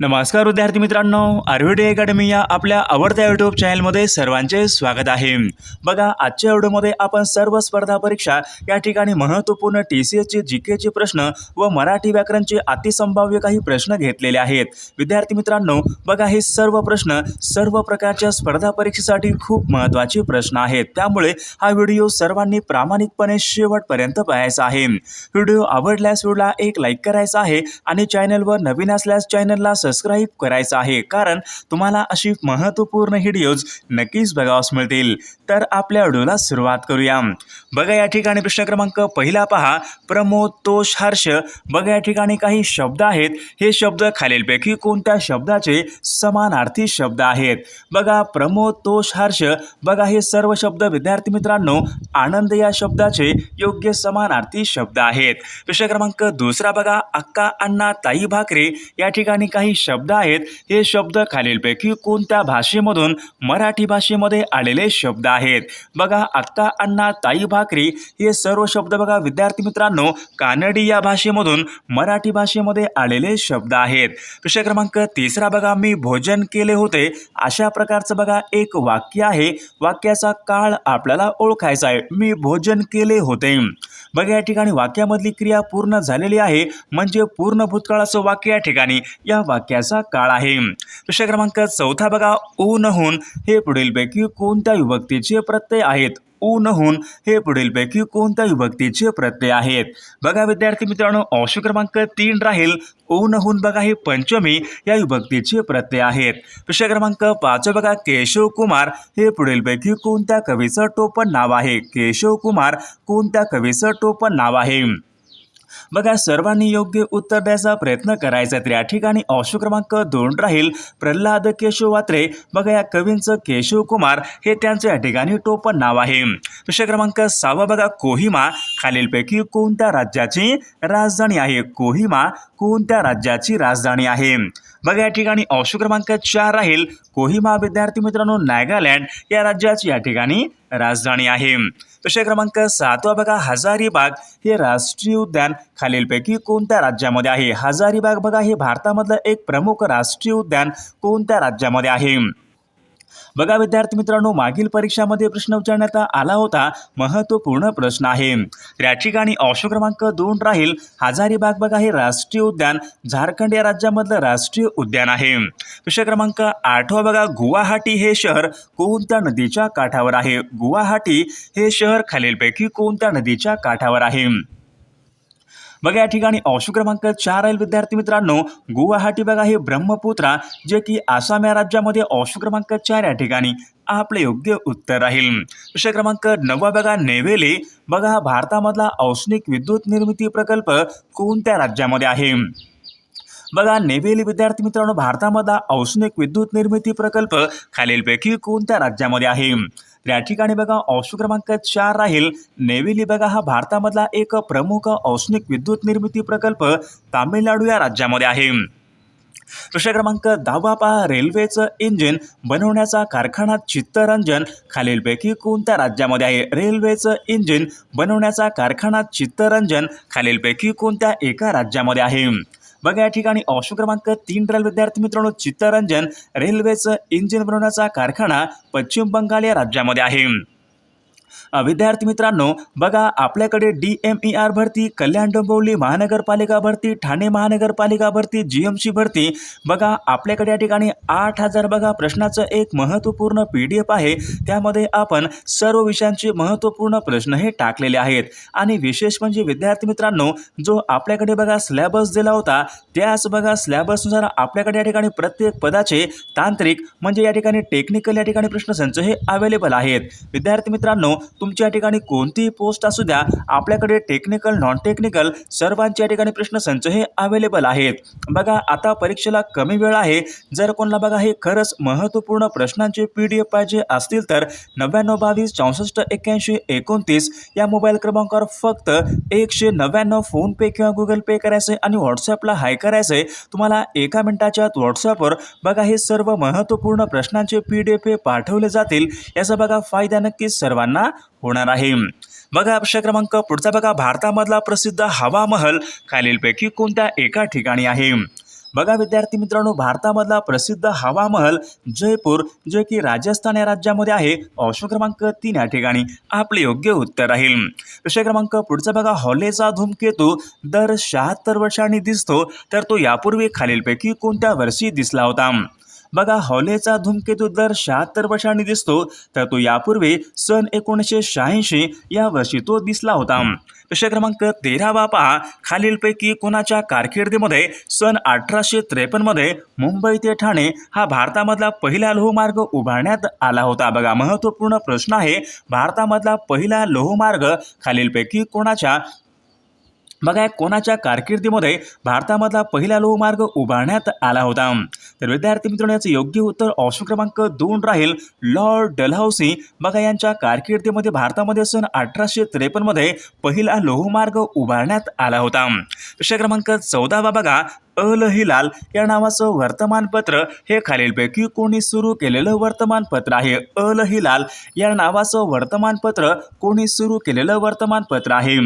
नमस्कार विद्यार्थी मित्रांनो आरव्हीडी अकॅडमी या आपल्या आवडत्या यूट्यूब चॅनलमध्ये सर्वांचे स्वागत आहे. बघा आजच्या व्हिडिओमध्ये आपण सर्व स्पर्धा परीक्षा या ठिकाणी महत्त्वपूर्ण टी सी एसचे जी केचे प्रश्न व मराठी व्याकरणचे अतिसंभाव्य काही प्रश्न घेतलेले आहेत. विद्यार्थी मित्रांनो बघा हे सर्व प्रश्न सर्व प्रकारच्या स्पर्धा परीक्षेसाठी खूप महत्त्वाचे प्रश्न आहेत. त्यामुळे हा व्हिडिओ सर्वांनी प्रामाणिकपणे शेवटपर्यंत पाहायचा आहे. व्हिडिओ आवडल्यास व्हिडिओला एक लाईक करायचा आहे आणि चॅनलवर नवीन असल्यास चॅनलला सबस्क्राईब करायचं आहे. कारण तुम्हाला अशी महत्त्वपूर्ण व्हिडिओज नक्कीच बघावास मिळतील. तर आपल्या व्हिडिओला सुरुवात करूया. बघा या ठिकाणी प्रश्न क्रमांक पहिला पहा. प्रमोद तोष हर्ष. बघा या ठिकाणी काही शब्द आहेत. हे शब्द खालीलपैकी कोणत्या शब्दाचे समानार्थी शब्द आहेत? बघा प्रमोद तोष हर्ष. बघा हे सर्व शब्द विद्यार्थी मित्रांनो आनंद या शब्दाचे योग्य समानार्थी शब्द आहेत. प्रश्न क्रमांक दुसरा बघा. अक्का अण्णा ताई भाकरे या ठिकाणी काही शब्द आहेत. हे शब्द खालीलपैकी कोणत्या भाषेमधून मराठी भाषेमध्ये आलेले शब्द आहेत? बघा अक्का अण्णा ताई भाकरी हे सर्व शब्द बघा विद्यार्थी मित्रांनो कानडी या भाषेमधून मराठी भाषेमध्ये आलेले शब्द आहेत. प्रश्न क्रमांक तिसरा बघा मी भोजन केले होते. अशा प्रकारचं बघा एक वाक्य आहे. वाक्याचा काळ आपल्याला ओळखायचा आहे. मी भोजन केले होते. बघा या ठिकाणी वाक्यामधली क्रिया पूर्ण झालेली आहे. म्हणजे पूर्ण भूतकाळाचं वाक्य या ठिकाणी या वाक्याचा काळ आहे. प्रश्न क्रमांक चौथा बघा ऊनहून हे पुढीलपैकी कोणत्या विभक्तीचे प्रत्यय आहेत? ऊनहून हे पुढीलपैकी कोणत्या विभक्तीचे प्रत्यय आहेत बघा विद्यार्थी मित्रांनो अंश क्रमांक तीन राहील. ऊनहून बघा हे पंचमी या विभक्तीचे प्रत्यय आहेत विषय क्रमांक पाच बघा केशव कुमार हे पुढीलपैकी कोणत्या कवीचं टोपण नाव आहे? केशव कुमार कोणत्या कवीचं टोपण नाव आहे? बघा सर्वांनी योग्य उत्तर द्यायचा प्रयत्न करायचा तर या ठिकाणी अंश क्रमांक दोन राहील प्रल्हाद केशव वात्रे. बघा या कवींचं केशव कुमार हे त्यांचं या ठिकाणी टोपण नाव आहे. प्रश्न क्रमांक सहावा बघा कोहिमा. खालीलपैकी कोणत्या राज्याची राजधानी आहे? कोहिमा कोणत्या राज्याची राजधानी आहे? बघा या ठिकाणी अंश क्रमांक चार राहील. कोहिमा विद्यार्थी मित्रांनो नागालँड या राज्याची या ठिकाणी राजधानी आहे. विषय क्रमांक सातवा बघा हजारीबाग हे राष्ट्रीय उद्यान खालीलपैकी कोणत्या राज्यामध्ये आहे? हजारीबाग बघा हे भारतामधलं एक प्रमुख राष्ट्रीय उद्यान कोणत्या राज्यामध्ये आहे? बघा विद्यार्थी मित्रांनो मागील परीक्षामध्ये प्रश्न विचारण्यात आला होता. महत्त्वपूर्ण प्रश्न आहे. तर या ठिकाणी क्रमांक दोन राहील. हजारीबाग बघा हे राष्ट्रीय उद्यान. झारखंड या राज्यामधलं राष्ट्रीय उद्यान आहे. प्रश्न क्रमांक आठवा बघा. गुवाहाटी हे शहर कोणत्या नदीच्या काठावर आहे? गुवाहाटी हे शहर खालीलपैकी कोणत्या नदीच्या काठावर आहे? बघा या ठिकाणी अंश क्रमांक चार राहील विद्यार्थी मित्रांनो. गुवाहाटी बघा हे ब्रह्मपुत्रा जे की आसाम या राज्यामध्ये अंश क्रमांक चार या ठिकाणी आपले योग्य उत्तर राहील. प्रश्न क्रमांक नववा बघा नेवेले. बघा भारतामधला औष्णिक विद्युत निर्मिती प्रकल्प कोणत्या राज्यामध्ये आहे? बघा नेवेली विद्यार्थी मित्रांनो भारतामधला औष्णिक विद्युत निर्मिती प्रकल्प खालीलपैकी कोणत्या राज्यामध्ये आहे? तर या ठिकाणी बघा औष्ण क्रमांक चार राहील. नेवेली बघा हा भारतामधला एक प्रमुख औष्णिक विद्युत निर्मिती प्रकल्प तामिळनाडू या राज्यामध्ये आहे. प्रश्न क्रमांक दहावा पहा रेल्वेचं इंजिन बनवण्याचा कारखाना चित्तरंजन. खालीलपैकी कोणत्या राज्यामध्ये आहे? रेल्वेचं इंजिन बनवण्याचा कारखाना चित्तरंजन. खालीलपैकी कोणत्या एका राज्यामध्ये आहे? बघा या ठिकाणी ऑप्शन क्रमांक तीन राहील विद्यार्थी मित्रांनो चित्तरंजन रेल्वेचं इंजिन बनवण्याचा कारखाना पश्चिम बंगाल या राज्यामध्ये आहे. विद्यार्थी मित्रांनो बघा आपल्याकडे डी एम ई आर भरती कल्याण डोंबिवली महानगरपालिका भरती ठाणे महानगरपालिका भरती जी एम सी भरती. बघा आपल्याकडे या ठिकाणी आठ हजार बघा प्रश्नाचं एक महत्त्वपूर्ण पी डी एफ आहे. त्यामध्ये आपण सर्व विषयांचे महत्त्वपूर्ण प्रश्न हे टाकलेले आहेत. आणि विशेष म्हणजे विद्यार्थी मित्रांनो जो आपल्याकडे बघा स्लॅबस दिला होता त्याच बघा स्लॅबसनुसार आपल्याकडे या ठिकाणी प्रत्येक पदाचे तांत्रिक म्हणजे या ठिकाणी टेक्निकल या ठिकाणी प्रश्नसंच हे अवेलेबल आहेत. विद्यार्थी मित्रांनो तुमच्या ठिकाणी कोणतीही पोस्ट असू द्या आपल्याकडे टेक्निकल नॉन टेक्निकल सर्वांच्या ठिकाणी प्रश्नसंच हे अवेलेबल आहेत. बघा आता परीक्षेला कमी वेळ आहे. जर कोणाला बघा हे खरंच महत्त्वपूर्ण प्रश्नांचे पी डी एफ पाहिजे असतील तर नव्याण्णव बावीस चौसष्ट एक्क्याऐंशी एकोणतीस या मोबाईल क्रमांकावर फक्त एकशे नव्याण्णव फोनपे किंवा गुगल पे करायचे आणि व्हॉट्सॲपला हाय करायचे तुम्हाला एका मिनिटाच्या आत व्हॉट्सॲपवर बघा हे सर्व महत्त्वपूर्ण प्रश्नांचे पी डी एफ हे पाठवले जातील. याचा बघा फायदा नक्कीच सर्वांना होणार आहे. बघा प्रश्न क्रमांक पुढचा बघा. भारतामधला प्रसिद्ध हवा महल खालीलपैकी कोणत्या एका ठिकाणी आहे? बघा विद्यार्थी मित्रांनो भारतामधला प्रसिद्ध हवामहल जयपूर जे की राजस्थान या राज्यामध्ये आहे. ऑप्शन क्रमांक तीन या ठिकाणी आपले योग्य उत्तर राहील विषय क्रमांक पुढचा बघा. हॉलेचा धूमकेतू दर शहात्तर वर्षांनी दिसतो तर तो यापूर्वी खालीलपैकी कोणत्या वर्षी दिसला होता? बघा हॉलेचा धूमकेतू दर शहात्तर वर्षांनी दिसतो तर तो यापूर्वी सन एकोणीसशे शहाऐंशी या वर्षी तो दिसला होता. प्रश्न क्रमांक तेरावा पहा. खालीलपैकी कोणाच्या कारकिर्दीमध्ये सन अठराशे त्रेपन्नमध्ये मुंबई ते ठाणे हा भारतामधला पहिला लोहमार्ग उभारण्यात आला होता? बघा महत्त्वपूर्ण प्रश्न आहे. भारतामधला पहिला लोहमार्ग खालीलपैकी कोणाच्या बघा कोणाच्या कारकिर्दीमध्ये भारतामधला पहिला लोहमार्ग उभारण्यात आला होता. तर विद्यार्थी मित्रांनो याचं योग्य उत्तर ऑप्शन क्रमांक दोन राहील. Lord Dalhousie. बघा यांच्या कारकिर्दीमध्ये भारतामध्ये सन अठराशे त्रेपन्नमध्ये पहिला लोहमार्ग उभारण्यात आला होता. प्रश्न क्रमांक चौदावा बघा. अल हिलाल या नावाचं वर्तमानपत्र हे खालीलपैकी कोणी सुरू केलेलं वर्तमानपत्र आहे. अल हिलाल या नावाचं वर्तमानपत्र कोणी सुरू केलेलं वर्तमानपत्र आहे.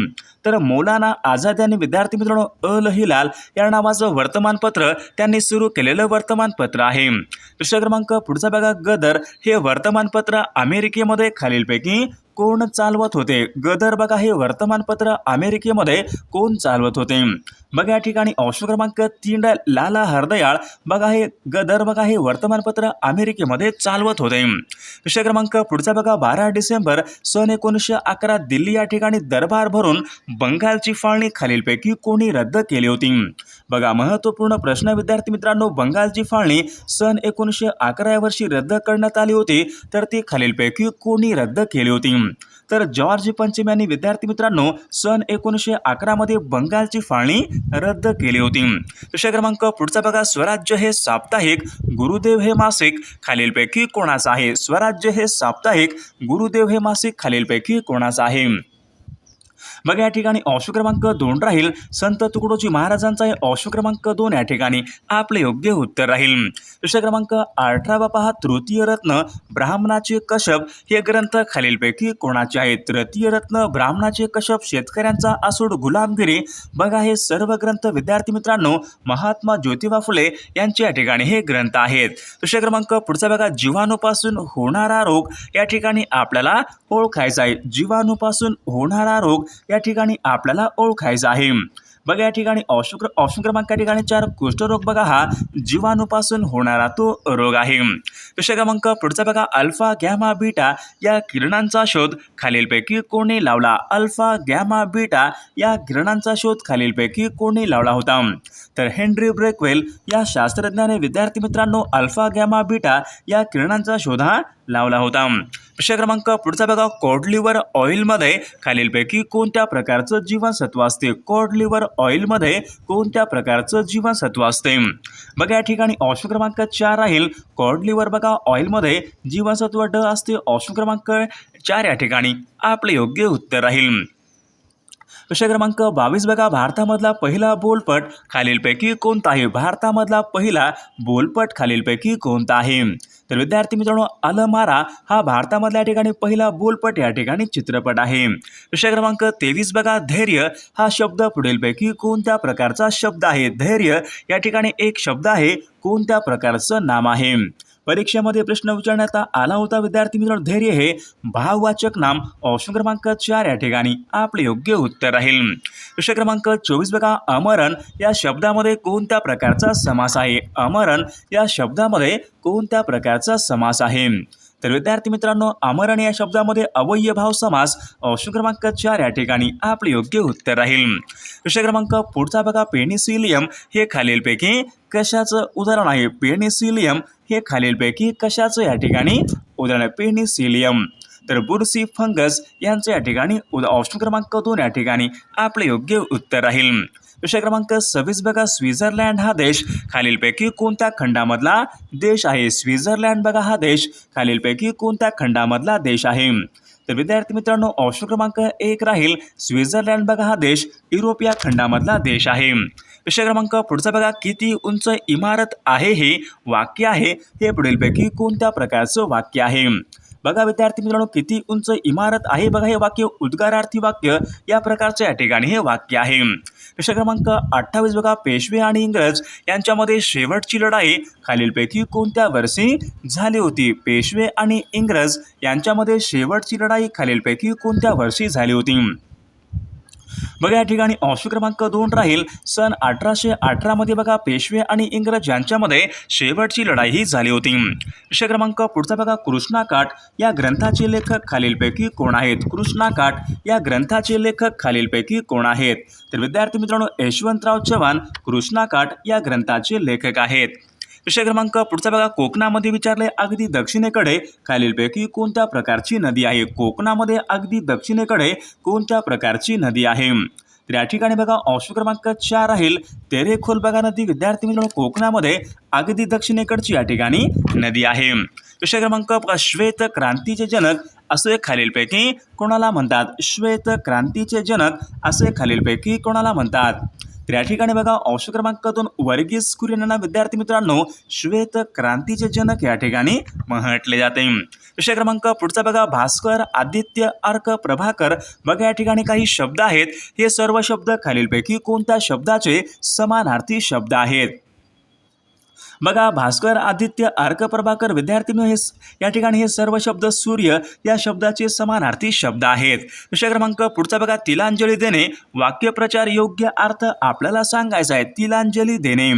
तर मौलाना आझाद यांनी विद्यार्थी मित्रांनो अल हिलाल या नावाचं वर्तमानपत्र त्यांनी सुरू केलेलं वर्तमानपत्र आहे. विषय क्रमांक पुढचा बघा. गदर हे वर्तमानपत्र अमेरिकेमध्ये खालीलपैकी कोण चालवत होते? गदर बघा हे वर्तमानपत्र अमेरिकेमध्ये कोण चालवत होते? बघा या ठिकाणी ऑप्शन क्रमांक तीन लाला हरदयाळ. बघा हे गदर बघा हे वर्तमानपत्र अमेरिकेमध्ये चालवत होते. विषय क्रमांक पुढचा बघा बारा डिसेंबर सन एकोणीसशे अकरा दिल्ली या ठिकाणी दरबार भरून बंगालची फाळणी खालीलपैकी कोणी रद्द केली होती. बघा महत्त्वपूर्ण प्रश्न विद्यार्थी मित्रांनो बंगालची फाळणी सन एकोणीसशे अकरा या वर्षी रद्द करण्यात आली होती तर ती खालीलपैकी कोणी रद्द केली होती. तर जॉर्ज पंचम यांनी विद्यार्थी मित्रांनो सन एकोणीसशे अकरामध्ये बंगालची फाळणी रद्द केली होती. विषय क्रमांक पुढचा बघा स्वराज्य हे साप्ताहिक गुरुदेव हे मासिक खालीलपैकी कोणाचं आहे? स्वराज्य हे साप्ताहिक गुरुदेव हे मासिक खालीलपैकी कोणाचं आहे? बघा या ठिकाणी ऑप्शन क्रमांक दोन राहील. संत तुकडोजी महाराजांचा हे क्रमांक दोन या ठिकाणी आपले योग्य उत्तर राहील. विषय क्रमांक अठरावा पहा तृतीय रत्न ब्राह्मणाचे कशप हे ग्रंथ खालीलपैकी कोणाचे आहेत? तृतीय रत्न ब्राह्मणाचे कशप शेतकऱ्यांचा आसूड गुलामगिरी. बघा हे सर्व ग्रंथ विद्यार्थी मित्रांनो महात्मा ज्योतिबा फुले यांचे या ठिकाणी हे ग्रंथ आहेत. विषय क्रमांक पुढचा बघा जीवाणूपासून होणारा रोग. या ठिकाणी आपल्याला ओळखायचा आहे. जीवाणूपासून होणारा रोग. या ठिकाणी आपल्याला ओळखायचं आहे. बघा या ठिकाणी ऑप्शन ऑप्शन क्रमांक या ठिकाणी चार कुष्ठरोग बघा हा जीवाणूपासून होणारा तो रोग आहे. विषय क्रमांक पुढचा बघा अल्फा गॅमा बीटा या किरणांचा शोध खालीलपैकी कोणी लावला? अल्फा गॅमा बीटा या किरणांचा शोध खालीलपैकी कोणी लावला होता? तर हेनरी ब्रेकवेल या शास्त्रज्ञाने विद्यार्थी मित्रांनो अल्फा गॅमा बीटा या किरणांचा शोध हा लावला होता. प्रश्न क्रमांक पुढचा बघा. कॉड लिव्हर ऑइलमध्ये खालीलपैकी कोणत्या प्रकारचं जीवनसत्व असते? कॉड लिव्हर ऑइलमध्ये कोणत्या प्रकारचं जीवनसत्व असते? बघा या ठिकाणी ऑप्शन क्रमांक चार राहील. कॉड लिव्हर बघा ऑइलमध्ये जीवनसत्व ड असते. ऑप्शन क्रमांक चार या ठिकाणी. आपले योग्य उत्तर राहील. प्रश्न क्रमांक बावीस बघा भारतामधला पहिला बोलपट. खालीलपैकी कोणता आहे भारतामधला पहिला बोलपट खालीलपैकी कोणता आहे तर विद्यार्थी मित्रांनो अलमारा हा भारतामधल्या ठिकाणी पहिला बोलपट या ठिकाणी चित्रपट आहे. प्रश्न क्रमांक तेवीस बघा धैर्य हा शब्द पुढीलपैकी कोणत्या प्रकारचा शब्द आहे? धैर्य या ठिकाणी एक शब्द आहे कोणत्या प्रकारचं नाम आहे? परीक्षेमध्ये प्रश्न विचारण्यात आला होता. विद्यार्थी मित्रांनो धैर्य हे भाववाचक नाम. ऑप्शन क्रमांक चार या ठिकाणी आपले योग्य उत्तर राहील. प्रश्न क्रमांक चोवीस बघा. अमरण या शब्दामध्ये कोणत्या प्रकारचा समास आहे? अमरण या शब्दामध्ये कोणत्या प्रकारचा समास आहे? तर विद्यार्थी मित्रांनो अमरण या शब्दामध्ये अवयभाव समास ऑप्शन क्रमांक चार या ठिकाणी आपले योग्य उत्तर राहील. विषय क्रमांक पुढचा बघा पेनिसिलियम हे खालीलपैकी कशाचं उदाहरण आहे? पेनिसिलियम हे खालीलपैकी कशाचं या ठिकाणी उदाहरण पेनिसिलियम. तर बुरसी फंगस यांचं या ठिकाणी उदा ऑप्शन क्रमांक दोन या ठिकाणी आपले योग्य उत्तर राहील. विषय क्रमांक सव्वीस बघा स्वित्झर्लंड हा देश. खालीलपैकी कोणत्या खंडामधला देश आहे? स्वित्झर्लंड बघा हा देश. खालीलपैकी कोणत्या खंडामधला देश आहे? तर विद्यार्थी मित्रांनो ऑप्शन क्रमांक एक राहील. स्वित्झर्लंड बघा हा देश. युरोप या खंडामधला देश आहे. विषय क्रमांक पुढचा बघा किती उंच इमारत आहे हे? वाक्य आहे. हे पुढीलपैकी कोणत्या प्रकारचं वाक्य आहे? बघा विद्यार्थी मित्रांनो किती उंच इमारत आहे बघा हे वाक्य उद्गारार्थी वाक्य या प्रकारचं या ठिकाणी हे वाक्य आहे. प्रश्न क्रमांक अठ्ठावीस बघा पेशवे आणि इंग्रज यांच्यामध्ये शेवटची लढाई खालीलपैकी कोणत्या वर्षी झाली होती? पेशवे आणि इंग्रज यांच्यामध्ये शेवटची लढाई खालीलपैकी कोणत्या वर्षी झाली होती? बघा या ठिकाणी अंश क्रमांक दोन राहील. सन अठराशे अठरामध्ये बघा पेशवे आणि इंग्रज यांच्यामध्ये शेवटची लढाई ही झाली होती. विषय क्रमांक पुढचा बघा कृष्णाकाठ या ग्रंथाचे लेखक खालीलपैकी कोण आहेत? कृष्णाकाठ या ग्रंथाचे लेखक खालीलपैकी कोण आहेत? तर विद्यार्थी मित्रांनो यशवंतराव चव्हाण कृष्णाकाठ या ग्रंथाचे लेखक आहेत. विषय क्रमांक पुढचा बघा. कोकणामध्ये विचारले अगदी दक्षिणेकडे. खालीलपैकी कोणत्या प्रकारची नदी आहे? कोकणामध्ये अगदी दक्षिणेकडे कोणत्या प्रकारची नदी आहे? तर या ठिकाणी बघा ऑप्शन क्रमांक चार राहील. तेरेखोल बघा नदी. विद्यार्थी मित्रांनो कोकणामध्ये अगदी दक्षिणेकडची या ठिकाणी नदी आहे. विषय क्रमांक बघा श्वेत क्रांतीचे जनक असे खालीलपैकी कोणाला म्हणतात? श्वेत क्रांतीचे जनक असे खालीलपैकी कोणाला म्हणतात? तर या ठिकाणी बघा ऑप्शन क्रमांक दोन वर्गीस कुरियन यांना विद्यार्थी मित्रांनो श्वेत क्रांतीचे जनक या ठिकाणी म्हटले जाते. विषय क्रमांक पुढचा बघा भास्कर आदित्य अर्क प्रभाकर बघा या ठिकाणी काही शब्द आहेत. हे सर्व शब्द खालीलपैकी कोणत्या शब्दाचे समानार्थी शब्द आहेत? बघा भास्कर आदित्य अर्क प्रभाकर विद्यार्थी हे या ठिकाणी हे सर्व शब्द सूर्य या शब्दाचे समानार्थी शब्द आहेत. विषय क्रमांक पुढचा बघा तिलांजली देणे. वाक्यप्रचार योग्य अर्थ आपल्याला सांगायचा आहे. तिलांजली देणे.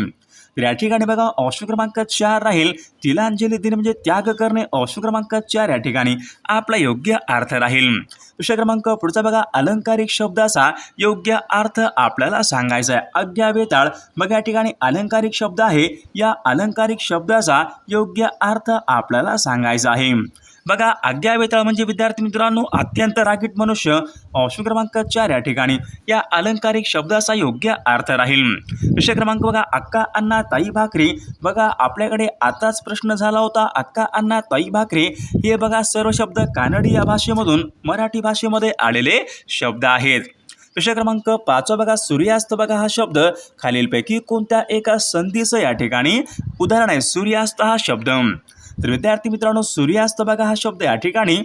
तर या ठिकाणी बघा ऑप्शन क्रमांक चार राहील. तिलांजली देणे म्हणजे त्याग करणे ऑप्शन क्रमांक चार या ठिकाणी आपला योग्य अर्थ राहील. प्रश्न क्रमांक पुढचा बघा अलंकारिक शब्दाचा योग्य अर्थ आपल्याला सांगायचा आहे. अज्ञा वेताळ मग या ठिकाणी अलंकारिक शब्द आहे. या अलंकारिक शब्दाचा योग्य अर्थ आपल्याला सांगायचा आहे. बघा आज्ञा वेताळ म्हणजे विद्यार्थी मित्रांनो अत्यंत रागीट मनुष्य ऑप्शन क्रमांक चार या ठिकाणी या अलंकारिक शब्दाचा योग्य अर्थ राहील. विषय क्रमांक बघा अक्का अण्णा ताई भाकरी. बघा आपल्याकडे आताच प्रश्न झाला होता अक्का अण्णा ताई भाकरी. हे बघा सर्व शब्द कानडी या भाषेमधून मराठी भाषेमध्ये आलेले शब्द आहेत. विषय क्रमांक पाचवा बघा सूर्यास्त बघा हा शब्द. खालीलपैकी कोणत्या एका संधीचं या ठिकाणी उदाहरण आहे? सूर्यास्त हा शब्द. तर विद्यार्थी मित्रांनो सूर्यास्त बघा हा शब्द या ठिकाणी.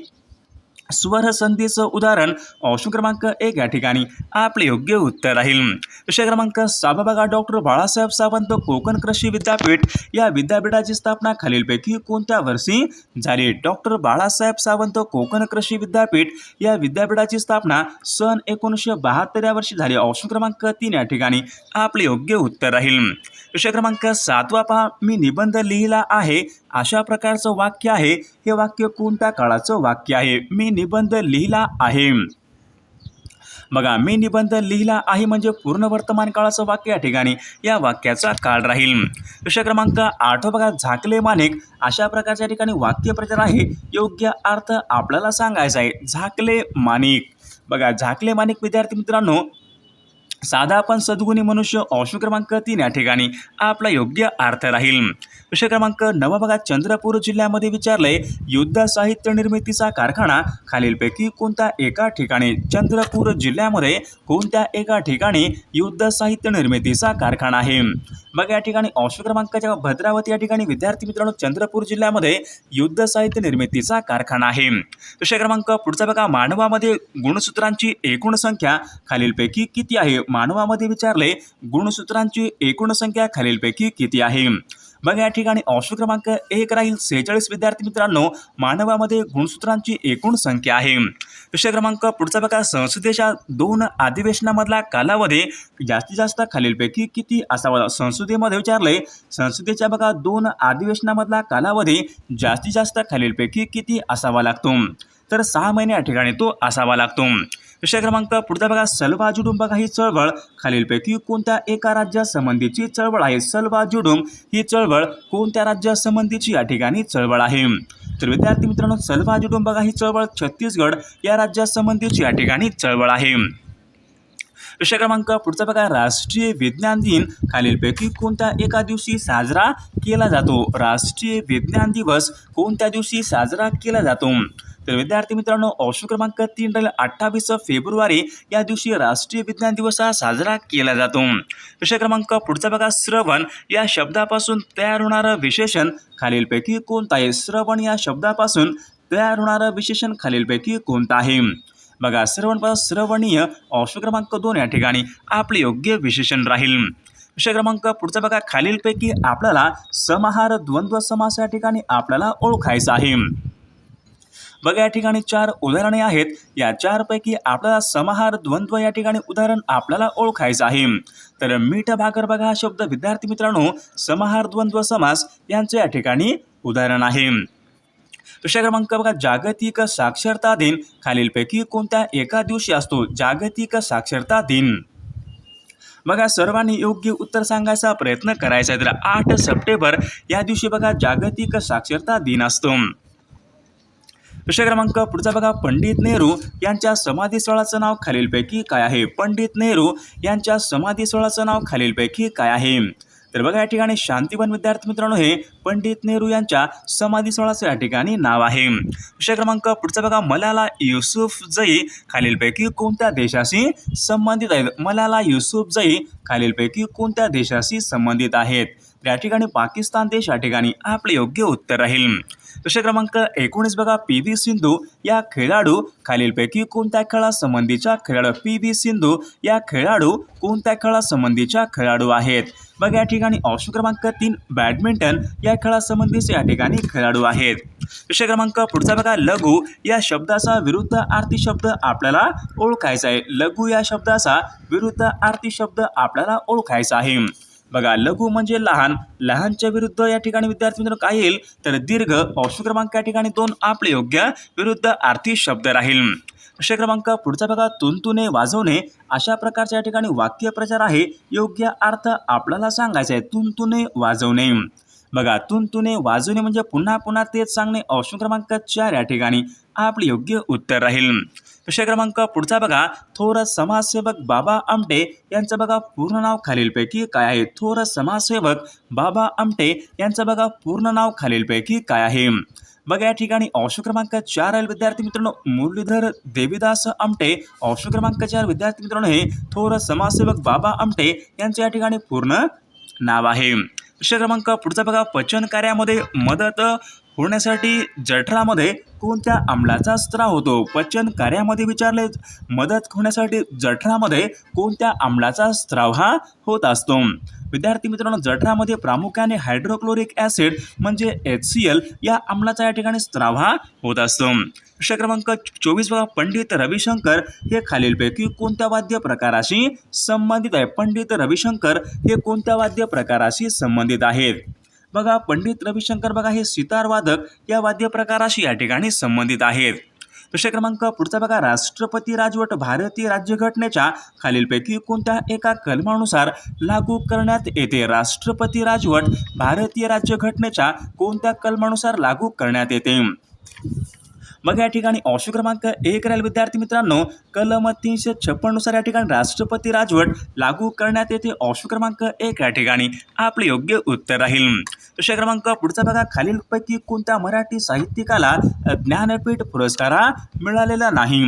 स्वर संधीचं उदाहरण ऑप्शन क्रमांक एक या ठिकाणी. आपले योग्य उत्तर राहील. विषय क्रमांक सहावा बघा डॉक्टर बाळासाहेब सावंत कोकण कृषी विद्यापीठ या विद्यापीठाची स्थापना खालीलपैकी कोणत्या वर्षी झाली? डॉक्टर बाळासाहेब सावंत कोकण कृषी विद्यापीठ या विद्यापीठाची स्थापना सन एकोणीसशे बहात्तर या वर्षी झाली. ऑप्शन क्रमांक तीन या ठिकाणी. आपले योग्य उत्तर राहील. विषय क्रमांक सातवा पहा. मी निबंध लिहिला आहे. अशा प्रकारचं वाक्य आहे. हे वाक्य कोणत्या काळाचं वाक्य आहे? मी निबंध लिहिला आहे. बघा मी निबंध लिहिला आहे म्हणजे पूर्ण वर्तमान काळाचं वाक्य या ठिकाणी. या वाक्याचा काळ राहील. विषय क्रमांक आठ बघा झाकले माणिक. अशा प्रकारच्या ठिकाणी वाक्यप्रचार आहे. योग्य अर्थ आपल्याला सांगायचा आहे. झाकले माणिक. बघा झाकले माणिक विद्यार्थी मित्रांनो साधा पण सद्गुणी मनुष्य ऑप्शन क्रमांक तीन या ठिकाणी आपला योग्य अर्थ राहील. विषय क्रमांक नवा बघा. चंद्रपूर जिल्ह्यामध्ये विचारलंय युद्ध साहित्य निर्मितीचा कारखाना खालीलपैकी कोणत्या एका ठिकाणी? चंद्रपूर जिल्ह्यामध्ये कोणत्या एका ठिकाणी युद्ध साहित्य निर्मितीचा कारखाना आहे? बघा या ठिकाणी ऑप्शन क्रमांकाच्या भद्रावती या ठिकाणी विद्यार्थी मित्रांनो चंद्रपूर जिल्ह्यामध्ये युद्ध साहित्य निर्मितीचा कारखाना आहे. विषय क्रमांक पुढचा बघा. मानवामध्ये गुणसूत्रांची एकूण संख्या खालीलपैकी किती आहे? मानवामध्ये विचारले गुणसूत्रांची एकूण संख्या खालीलपैकी किती आहे? मग या ठिकाणी अंश क्रमांक एक राहील. सेहेचाळीस विद्यार्थी मित्रांनो मानवामध्ये गुणसूत्रांची एकूण संख्या आहे. विषय क्रमांक पुढचा बघा. संसदेच्या दोन अधिवेशनामधला कालावधी जास्तीत जास्त खालीलपैकी किती असावा? संसदेमध्ये विचारले संसदेच्या बघा दोन अधिवेशनामधला कालावधी जास्तीत जास्त खालीलपैकी किती असावा लागतो? तर सहा महिने या ठिकाणी तो असावा लागतो. प्रश्न क्रमांक पुढचा बघा सलवा जुडुंब ही चळवळ. खालीलपैकी कोणत्या एका राज्यासंबंधीची चळवळ आहे? सलवा जुडुंब ही चळवळ कोणत्या राज्यासंबंधीची या ठिकाणी चळवळ आहे? तर विद्यार्थी मित्रांनो सलवा जुडुंब ही चळवळ छत्तीसगड या राज्यासंबंधीची या ठिकाणी चळवळ आहे. प्रश्न क्रमांक पुढचा बघा राष्ट्रीय विज्ञान दिन. खालीलपैकी कोणत्या एका दिवशी साजरा केला जातो? राष्ट्रीय विज्ञान दिवस कोणत्या दिवशी साजरा केला जातो? तर विद्यार्थी मित्रांनो ऑप्शन क्रमांक तीन राहील. अठ्ठावीस फेब्रुवारी या दिवशी राष्ट्रीय विज्ञान दिवस हा साजरा केला जातो. विषय क्रमांक पुढचा बघा श्रवण. या शब्दापासून तयार होणारं विशेषण खालीलपैकी कोणतं आहे? श्रवण या शब्दापासून तयार होणारं विशेषण खालीलपैकी कोणतं आहे? बघा श्रवण श्रवणीय ऑप्शन क्रमांक दोन या ठिकाणी आपले योग्य विशेषण राहील. विषय क्रमांक पुढचा बघा खालीलपैकी आपल्याला समाहार द्वंद्व समास या ठिकाणी आपल्याला ओळखायचा आहे. बघा या ठिकाणी चार उदाहरणे आहेत. या चारपैकी आपल्याला समाहार द्वंद्व या ठिकाणी उदाहरण आपल्याला ओळखायचं आहे. तर मीठ भाकर बघा हा शब्द. विद्यार्थी मित्रांनो समाहार द्वंद्व समास यांचं या ठिकाणी उदाहरण आहे. प्रश्न क्रमांक बघा जागतिक साक्षरता दिन. खालीलपैकी कोणत्या एका दिवशी असतो? जागतिक साक्षरता दिन. बघा सर्वांनी योग्य उत्तर सांगायचा प्रयत्न करायचा आहे. तर आठ सप्टेंबर या दिवशी बघा जागतिक साक्षरता दिन असतो. प्रश्न क्रमांक पुढचा बघा. पंडित नेहरू यांच्या समाधीस्थळाचं नाव खालीलपैकी काय आहे? पंडित नेहरू यांच्या समाधीस्थळाचं नाव खालीलपैकी काय आहे? तर बघा या ठिकाणी शांतीवन विद्यार्थी मित्रांनो हे पंडित नेहरू यांच्या समाधीस्थळाचं या ठिकाणी नाव आहे. विषय क्रमांक पुढचा बघा. मलाला युसुफ जई खालीलपैकी कोणत्या देशाशी संबंधित आहेत? मलाला युसुफ जई खालीलपैकी कोणत्या देशाशी संबंधित आहेत? या ठिकाणी पाकिस्तान देश या ठिकाणी आपले योग्य उत्तर राहील. तसे क्रमांक एकोणीस बघा पी व्ही सिंधू या खेळाडू खालीलपैकी कोणत्या खेळासंबंधीच्या खेळाडू? पी व्ही सिंधू या खेळाडू कोणत्या खेळासंबंधीच्या खेळाडू आहेत? बघा या ठिकाणी ऑप्शन क्रमांक तीन बॅडमिंटन या खेळासंबंधीचे या ठिकाणी खेळाडू आहेत. विषय क्रमांक पुढचा बघा लघु या शब्दाचा विरुद्ध आरती शब्द आपल्याला ओळखायचा आहे. लघु या शब्दाचा विरुद्ध आरती शब्द आपल्याला ओळखायचा आहे. बघा लघु म्हणजे लहान लहानच्या विरुद्ध या ठिकाणी विद्यार्थी मित्रांनो काय येईल? तर दीर्घ ऑप्शन क्रमांक या ठिकाणी दोन आपले योग्य विरुद्ध आर्थिक शब्द राहील. विषय क्रमांक पुढचा बघा तुंतुने वाजवणे अशा प्रकारच्या या ठिकाणी वाक्यप्रचार आहे. योग्य अर्थ आपल्याला सांगायचा आहे तुंतुने वाजवणे. बघा तुंतुने वाजवणे म्हणजे पुन्हा पुन्हा तेच सांगणे. ऑप्शन क्रमांक चार या ठिकाणी आपले योग्य उत्तर राहील. विषय क्रमांक पुढचा बघा. थोर समाजसेवक बाबा आमटे यांचं बघा पूर्ण नाव खालीलपैकी काय आहे? थोर समाजसेवक बाबा आमटे यांचं बघा पूर्ण नाव खालीलपैकी काय आहे? बघा या ठिकाणी अंश क्रमांक चार आहे विद्यार्थी मित्रांनो. मुरलीधर देवीदास आमटे. अंश क्रमांक चार विद्यार्थी मित्रांनो हे थोर समाजसेवक बाबा आमटे यांचं या ठिकाणी पूर्ण नाव आहे. विषय क्रमांक पुढचा बघा. पचन कार्यामध्ये मदत होण्यासाठी जठरामध्ये कोणत्या आम्लाचा स्त्राव होतो? पचन कार्यामध्ये विचारले मदत होण्यासाठी जठरामध्ये कोणत्या आम्लाचा स्त्राव हा होत असतो? विद्यार्थी मित्रांनो जठरामध्ये प्रामुख्याने हायड्रोक्लोरिक ॲसिड म्हणजे एच सी एल या आम्लाचा या ठिकाणी स्त्राव हा होत असतो. प्रश्न क्रमांक चोवीस बघा. पंडित रविशंकर हे खालीलपैकी कोणत्या वाद्य प्रकाराशी संबंधित आहे? पंडित रविशंकर हे कोणत्या वाद्य प्रकाराशी संबंधित आहेत? बघा पंडित रविशंकर बघा हे सितार वादक या वाद्य प्रकाराशी या ठिकाणी संबंधित आहेत. प्रश्न क्रमांक पुढचा बघा राष्ट्रपती राजवट भारतीय राज्यघटनेच्या खालीलपैकी कोणत्या एका कलमानुसार लागू करण्यात येते? राष्ट्रपती राजवट भारतीय राज्यघटनेच्या कोणत्या कलमानुसार लागू करण्यात येते? मग या ठिकाणी ऑप्शन क्रमांक एक राहील. विद्यार्थी मित्रांनो कलम तीनशे छप्पननुसार या ठिकाणी राष्ट्रपती राजवट लागू करण्यात येते. ऑप्शन क्रमांक एक या ठिकाणी आपले योग्य उत्तर राहील. विषय क्रमांक पुढचा बघा. खालीलपैकी कोणत्या मराठी साहित्यिकाला ज्ञानपीठ पुरस्कार हा मिळालेला नाही?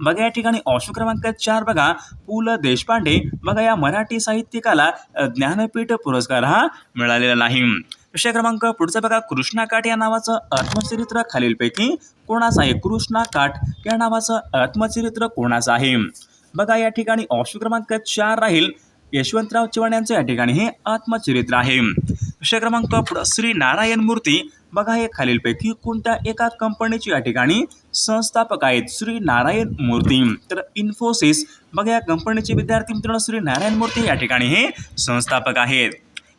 बघा या ठिकाणी ऑप्शन क्रमांक चार बघा. पु ल देशपांडे बघा या मराठी साहित्यिकाला ज्ञानपीठ पुरस्कार हा मिळालेला नाही. विषय क्रमांक पुढचा बघा कृष्णा काठ या नावाचं आत्मचरित्र खालीलपैकी कोणाचं आहे? कृष्णा काठ या नावाचं आत्मचरित्र कोणाचं आहे? बघा या ठिकाणी ऑप्शन क्रमांक चार राहील. यशवंतराव चव्हाण यांचं या ठिकाणी हे आत्मचरित्र आहे. विषय क्रमांक पुढं श्री नारायण मूर्ती. बघा हे खालीलपैकी कोणत्या एका कंपनीची या ठिकाणी संस्थापक आहेत? श्री नारायण मूर्ती. तर इन्फोसिस बघा या कंपनीचे विद्यार्थी मित्रांनो श्री नारायण मूर्ती या ठिकाणी हे संस्थापक आहेत.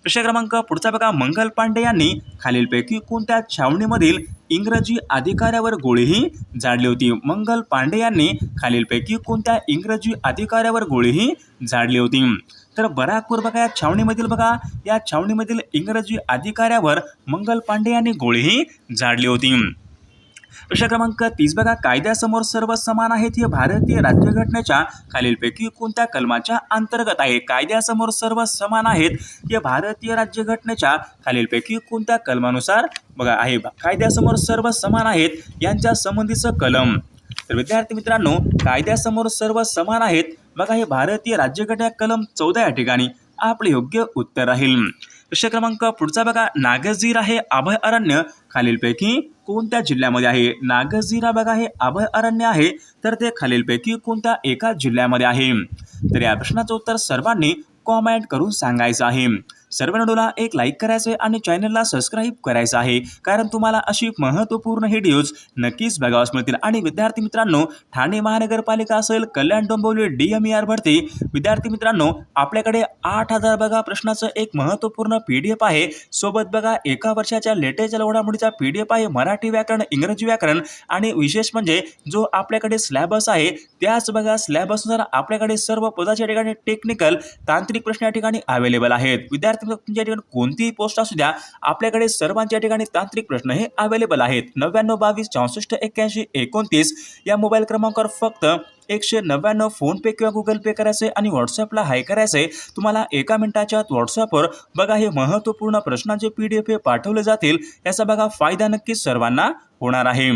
प्रश्न क्रमांक पुढचा बघा. मंगल पांडे यांनी खालीलपैकी कोणत्या छावणीमधील इंग्रजी अधिकाऱ्यावर गोळीही झाडली होती? मंगल पांडे यांनी खालीलपैकी कोणत्या इंग्रजी अधिकाऱ्यावर गोळीही झाडली होती? तर बराकपूर बघा या छावणीमधील बघा. या छावणीमधील इंग्रजी अधिकाऱ्यावर मंगल पांडे यांनी गोळीही झाडली होती. प्रश्न क्रमांक तीस बघा कायद्यासमोर सर्व समान आहेत हे भारतीय राज्यघटनेच्या खालीलपैकी कोणत्या कलमाच्या अंतर्गत आहे? कायद्यासमोर सर्व समान आहेत हे भारतीय राज्यघटनेच्या खालीलपैकी कोणत्या कलमानुसार बघा आहे कायद्यासमोर सर्व समान आहेत यांच्या संबंधीचं कलम. तर विद्यार्थी मित्रांनो कायद्यासमोर सर्व समान आहेत. बघा हे भारतीय राज्यघटना कलम चौदा या ठिकाणी आपले योग्य उत्तर राहील. प्रश्न क्रमांक पुढचा बघा. नागझीरा हे अभय अरण्य. खालीलपैकी कोणत्या जिल्ह्यामध्ये आहे? नागझीरा बघा हे अभय अरण्य आहे. तर ते खालीलपैकी कोणत्या एका जिल्ह्यामध्ये आहे? तर या प्रश्नाचं उत्तर सर्वांनी कॉमेंट करून सांगायचं आहे. सर्व एक लाईक करायचं आहे आणि चॅनलला सबस्क्राईब करायचं आहे. कारण तुम्हाला अशी महत्त्वपूर्ण व्हिडिओज नक्कीच बघावास मिळतील. आणि विद्यार्थी मित्रांनो ठाणे महानगरपालिका असेल Kalyan Dombivli D M R भरती. विद्यार्थी मित्रांनो आपल्याकडे आठ हजार बघा प्रश्नाचं एक महत्त्वपूर्ण पी डी एफ आहे. सोबत बघा एका वर्षाच्या लेटेस्ट घडामोडीचा पी डी एफ आहे मराठी व्याकरण इंग्रजी व्याकरण. आणि विशेष म्हणजे जो आपल्याकडे स्लॅबस आहे त्याच बघा स्लॅबसनुसार आपल्याकडे सर्व पदाच्या ठिकाणी टेक्निकल तांत्रिक प्रश्न या ठिकाणी अवेलेबल आहेत. विद्यार्थी मित्र, तुमच्या ठिकाणी कोणतीही पोस्ट असू द्या आपल्याकडे सर्वांच्या ठिकाणी तांत्रिक प्रश्न हे अवेलेबल आहेत. नव्याण्णव बावीस चौसष्ट एक्क्याऐंशी एकोणतीस या मोबाईल क्रमांकावर फक्त एकशे नव्याण्णव फोनपे किंवा गुगल पे करायचे आणि व्हॉट्सअपला हाय करायचे. तुम्हाला एका मिनिटाच्या आत व्हॉट्सअपवर बघा हे महत्त्वपूर्ण प्रश्नांचे पी डी एफ हे पाठवले जातील. याचा बघा फायदा नक्कीच सर्वांना होणार आहे.